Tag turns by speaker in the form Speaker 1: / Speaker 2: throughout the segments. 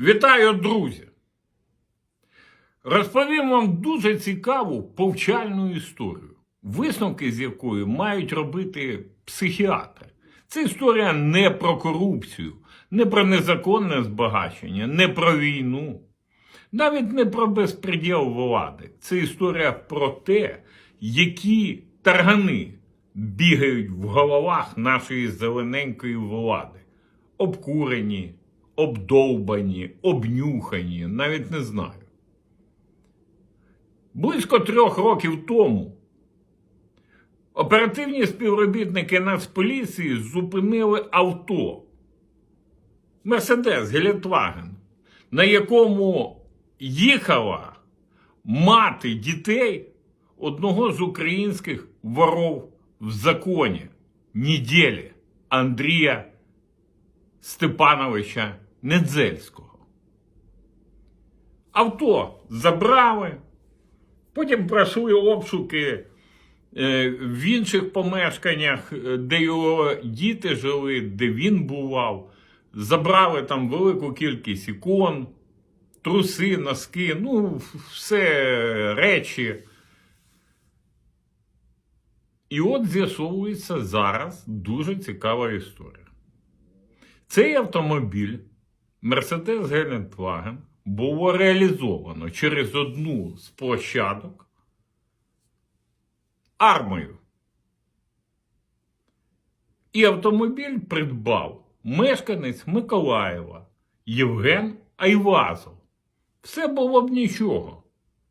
Speaker 1: Вітаю, друзі! Розповім вам дуже цікаву повчальну історію, висновки з якої мають робити психіатри. Це історія не про корупцію, не про незаконне збагачення, не про війну, навіть не про безпреділ влади. Це історія про те, які таргани бігають в головах нашої зелененької влади. Обкурені, обдовбані, обнюхані, навіть не знаю. Близько трьох років тому оперативні співробітники Нацполіції зупинили авто Мерседес Гелендваген, на якому їхала мати дітей одного з українських воров в законі неділі Андрія Степановича Недзельського. Авто забрали, потім пройшли обшуки е, в інших помешканнях, е, де його діти жили, де він бував. Забрали там велику кількість ікон, труси, носки, ну, все речі. І от з'ясовується зараз дуже цікава історія. Цей автомобіль Mercedes Гелендваген було реалізовано через одну з площадок армою. І автомобіль придбав мешканець Миколаєва Євген Айвазов. Все було б нічого.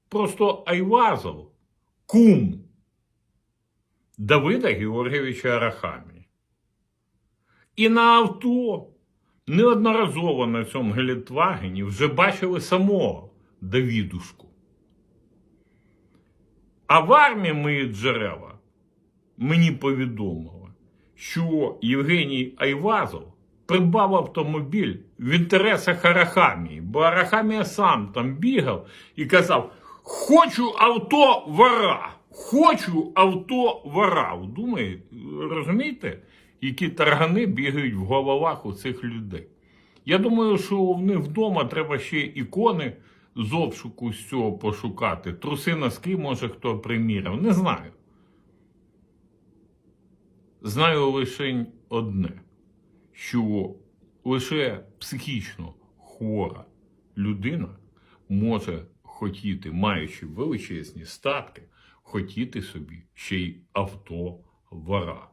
Speaker 1: Просто Айвазов кум Давида Георгійовича Арахамії. І на авто неодноразово на цьому Гелендвагені вже бачили самого Давідушку. А в армії мої джерела мені повідомили, що Євгеній Айвазов придбав автомобіль в інтересах Арахамії, бо Арахамія сам там бігав і казав: Хочу авто вора! Хочу авто вора. Думаєте, розумієте, які таргани бігають в головах у цих людей? Я думаю, що в них вдома треба ще ікони з обшуку з цього пошукати. Труси носки, може, хто приміряв. Не знаю. Знаю лише одне, що лише психічно хвора людина може хотіти, маючи величезні статки, хотіти собі ще й авто вора.